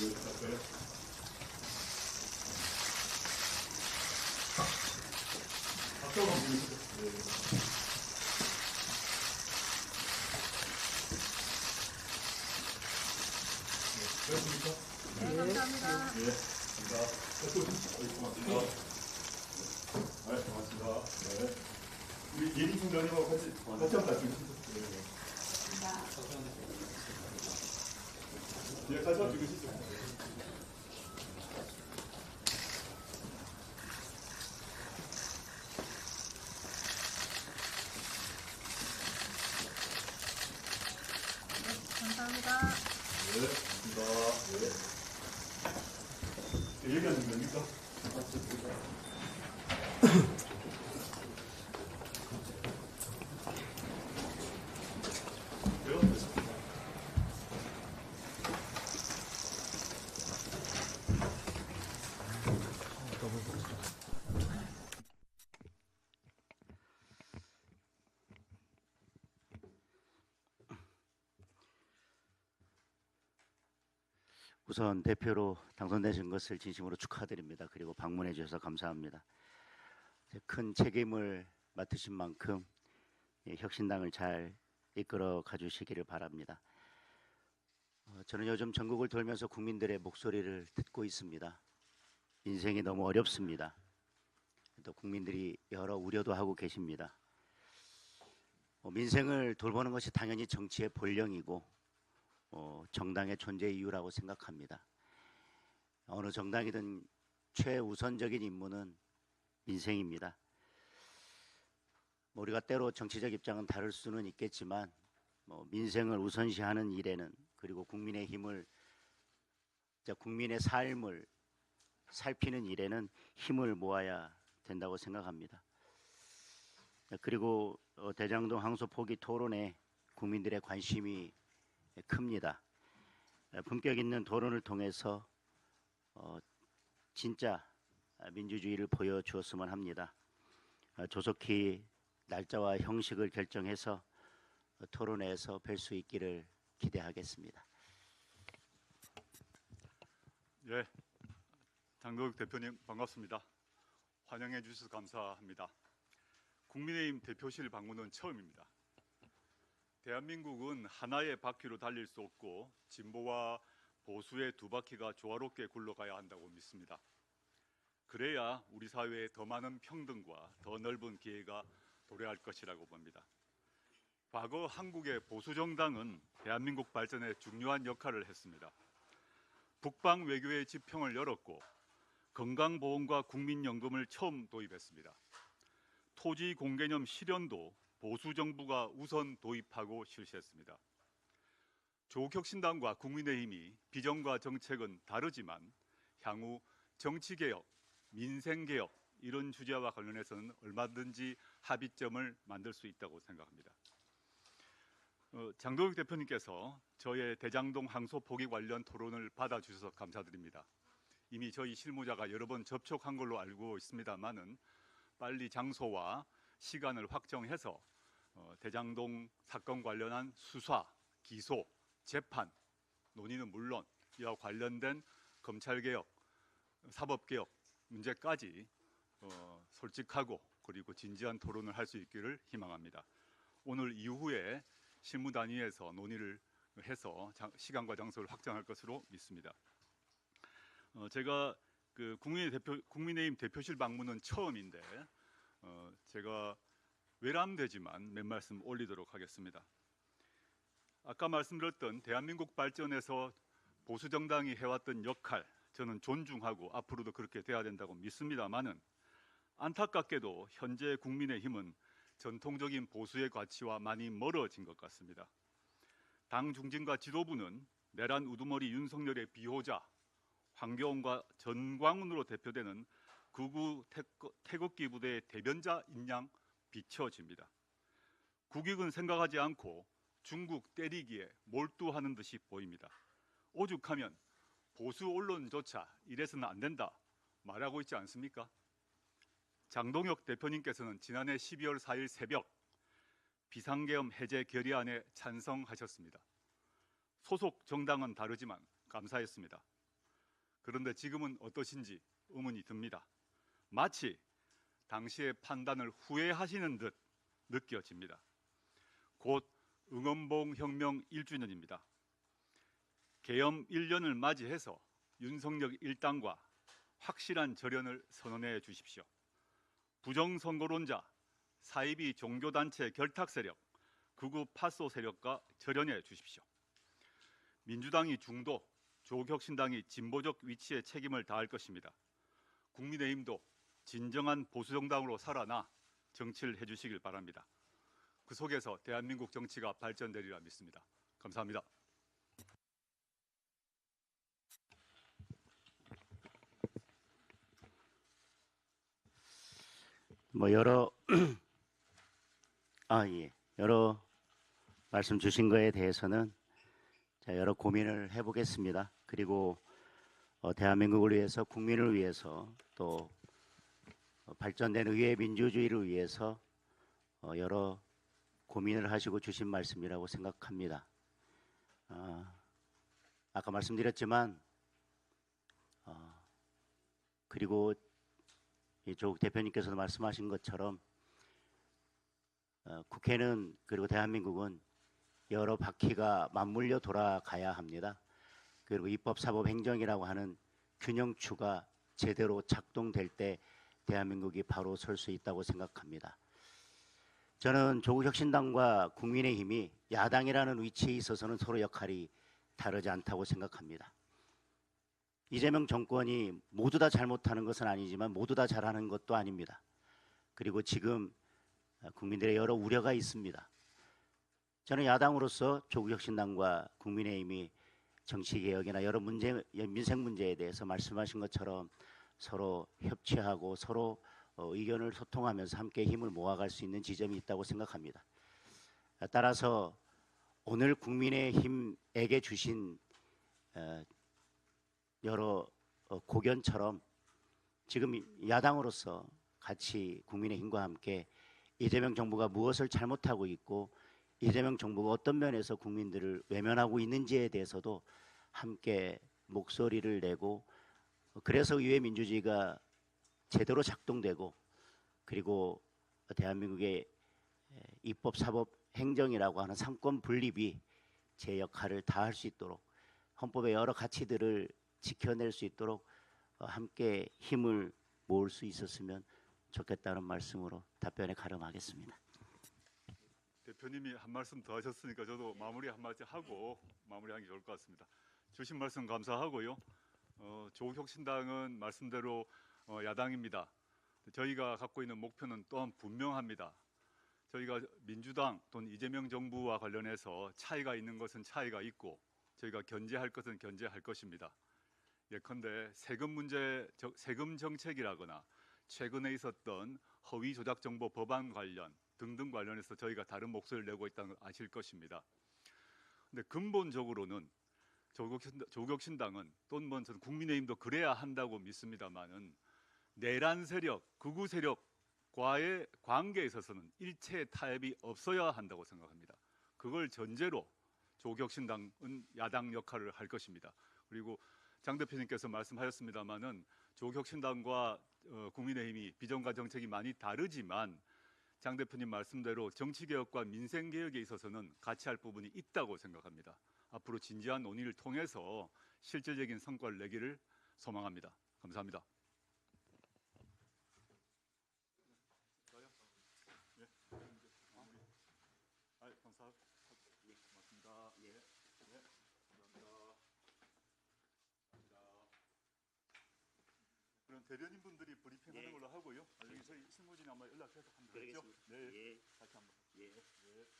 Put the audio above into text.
예, 감사합니다. 네. 네. 네. 예리 총장님하고 같이 같이 한번 찍으시죠. 네. 네, 같 이 한번 찍으시죠. 감사합니다. 네, 고맙습니다. 네. 네, 얘기하시면 됩니까? 네, 됐습니다. 우선 대표로 당선되신 것을 진심으로 축하드립니다. 그리고 방문해 주셔서 감사합니다. 큰 책임을 맡으신 만큼 예, 혁신당을 잘 이끌어 가주시기를 바랍니다. 어, 저는 요즘 전국을 돌면서 국민들의 목소리를 듣고 있습니다. 인생이 너무 어렵습니다. 또 국민들이 여러 우려도 하고 계십니다. 어, 민생을 돌보는 것이 당연히 정치의 본령이고 어, 정당의 존재 이유라고 생각합니다. 어느 정당이든 최우선적인 임무는 민생입니다. 뭐 우리가 때로 정치적 입장은 다를 수는 있겠지만 뭐 민생을 우선시하는 일에는 그리고 국민의 힘을 자, 국민의 삶을 살피는 일에는 힘을 모아야 된다고 생각합니다. 그리고 어, 대장동 항소 포기 토론에 국민들의 관심이 큽니다. 에, 품격 있는 토론을 통해서 어, 진짜 민주주의를 보여주었으면 합니다. 어, 조속히 날짜와 형식을 결정해서 어, 토론회에서 뵐 수 있기를 기대하겠습니다. 예, 장도혁 대표님 반갑습니다. 환영해 주셔서 감사합니다. 국민의힘 대표실 방문은 처음입니다. 대한민국은 하나의 바퀴로 달릴 수 없고 진보와 보수의 두 바퀴가 조화롭게 굴러가야 한다고 믿습니다. 그래야 우리 사회에 더 많은 평등과 더 넓은 기회가 도래할 것이라고 봅니다. 과거 한국의 보수 정당은 대한민국 발전에 중요한 역할을 했습니다. 북방 외교의 지평을 열었고 건강보험과 국민연금을 처음 도입했습니다. 토지 공개념 실현도 보수 정부가 우선 도입하고 실시했습니다. 조국혁신당과 국민의힘이 비전과 정책은 다르지만 향후 정치개혁, 민생개혁 이런 주제와 관련해서는 얼마든지 합의점을 만들 수 있다고 생각합니다. 어, 장도혁 대표님께서 저의 대장동 항소 포기 관련 토론을 받아주셔서 감사드립니다. 이미 저희 실무자가 여러 번 접촉한 걸로 알고 있습니다만은 빨리 장소와 시간을 확정해서 어, 대장동 사건 관련한 수사, 기소, 재판 논의는 물론 이와 관련된 검찰 개혁, 사법 개혁 문제까지 어, 솔직하고 그리고 진지한 토론을 할 수 있기를 희망합니다. 오늘 이후에 실무 단위에서 논의를 해서 장- 시간과 장소를 확정할 것으로 믿습니다. 어, 제가 그 국민의 대표 국민의힘 대표실 방문은 처음인데 어, 제가 외람되지만 몇 말씀 올리도록 하겠습니다. 아까 말씀드렸던 대한민국 발전에서 보수 정당이 해왔던 역할 저는 존중하고 앞으로도 그렇게 돼야 된다고 믿습니다만은 안타깝게도 현재 국민의힘은 전통적인 보수의 가치와 많이 멀어진 것 같습니다. 당 중진과 지도부는 내란 우두머리 윤석열의 비호자 황교안과 전광훈으로 대표되는 태극- 태극기 부대의 대변자 인양 비춰집니다. 국익은 생각하지 않고 중국 때리기에 몰두하는 듯이 보입니다. 오죽하면 보수 언론조차 이래서는 안 된다 말하고 있지 않습니까? 장동혁 대표님께서는 지난해 12월 4일 새벽 비상계엄 해제 결의안에 찬성하셨습니다. 소속 정당은 다르지만 감사했습니다. 그런데 지금은 어떠신지 의문이 듭니다. 마치 당시의 판단을 후회하시는 듯 느껴집니다. 곧 응원봉 혁명 1주년입니다. 계엄 1년을 맞이해서 윤석열 일당과 확실한 절연을 선언해 주십시오. 부정선거론자, 사이비 종교단체 결탁 세력, 극우 파소 세력과 절연해 주십시오. 민주당이 중도, 조국혁신당이 진보적 위치에 책임을 다할 것입니다. 국민의힘도 진정한 보수정당으로 살아나 정치를 해주시길 바랍니다. 그 속에서 대한민국 정치가 발전되리라 믿습니다. 감사합니다. 뭐 여러 아 예, 여러 말씀 주신 거에 대해서는 자, 여러 고민을 해보겠습니다. 그리고 어, 대한민국을 위해서 국민을 위해서 또 어, 발전된 의회 민주주의를 위해서 어, 여러 고민을 하시고 주신 말씀이라고 생각합니다. 아, 아까 말씀드렸지만 어, 그리고 이 조국 대표님께서도 말씀하신 것처럼 어, 국회는 그리고 대한민국은 여러 바퀴가 맞물려 돌아가야 합니다. 그리고 입법, 사법, 행정이라고 하는 균형추가 제대로 작동될 때 대한민국이 바로 설 수 있다고 생각합니다. 저는 조국혁신당과 국민의힘이 야당이라는 위치에 있어서는 서로 역할이 다르지 않다고 생각합니다. 이재명 정권이 모두 다 잘못하는 것은 아니지만 모두 다 잘하는 것도 아닙니다. 그리고 지금 국민들의 여러 우려가 있습니다. 저는 야당으로서 조국혁신당과 국민의힘이 정치개혁이나 여러 문제, 민생 문제에 대해서 말씀하신 것처럼 서로 협치하고 서로 어, 의견을 소통하면서 함께 힘을 모아갈 수 있는 지점이 있다고 생각합니다. 따라서 오늘 국민의힘에게 주신 어, 여러 어, 고견처럼 지금 야당으로서 같이 국민의힘과 함께 이재명 정부가 무엇을 잘못하고 있고 이재명 정부가 어떤 면에서 국민들을 외면하고 있는지에 대해서도 함께 목소리를 내고 그래서 의회 민주주의가 제대로 작동되고 그리고 대한민국의 입법, 사법, 행정이라고 하는 상권 분립이 제 역할을 다할 수 있도록 헌법의 여러 가치들을 지켜낼 수 있도록 어, 함께 힘을 모을 수 있었으면 좋겠다는 말씀으로 답변에 가름하겠습니다. 대표님이 한 말씀 더 하셨으니까 저도 마무리 한 마디 하고 마무리하는 게 좋을 것 같습니다. 주신 말씀 감사하고요. 어, 조국혁신당은 말씀대로 어, 야당입니다. 저희가 갖고 있는 목표는 또한 분명합니다. 저희가 민주당 또는 이재명 정부와 관련해서 차이가 있는 것은 차이가 있고 저희가 견제할 것은 견제할 것입니다. 예컨대 세금 문제, 저- 세금 정책이라거나 최근에 있었던 허위 조작 정보 법안 관련 등등 관련해서 저희가 다른 목소리를 내고 있다는 걸 아실 것입니다. 근데 근본적으로는 조국혁신- 조국혁신당은 또는 뭐 저는 국민의힘도 그래야 한다고 믿습니다만은 내란 세력, 극우 세력과의 관계에 있어서는 일체 타협이 없어야 한다고 생각합니다. 그걸 전제로 조국혁신당은 야당 역할을 할 것입니다. 그리고 장 대표님께서 말씀하셨습니다마는 조국혁신당과 어, 국민의힘이 비전과 정책이 많이 다르지만 장 대표님 말씀대로 정치 개혁과 민생 개혁에 있어서는 같이 할 부분이 있다고 생각합니다. 앞으로 진지한 논의를 통해서 실질적인 성과를 내기를 소망합니다. 감사합니다. 아, 감사. 예, 고맙습니다. 예, 예, 감사합니다. 감사합니다. 그럼 대변인 분들이 브리핑하는 예. 걸로 하고요. 저희 실무진에 한번 연락해서 되겠죠? 그러겠습니다. 네, 예, 다시 한번. 예. 예.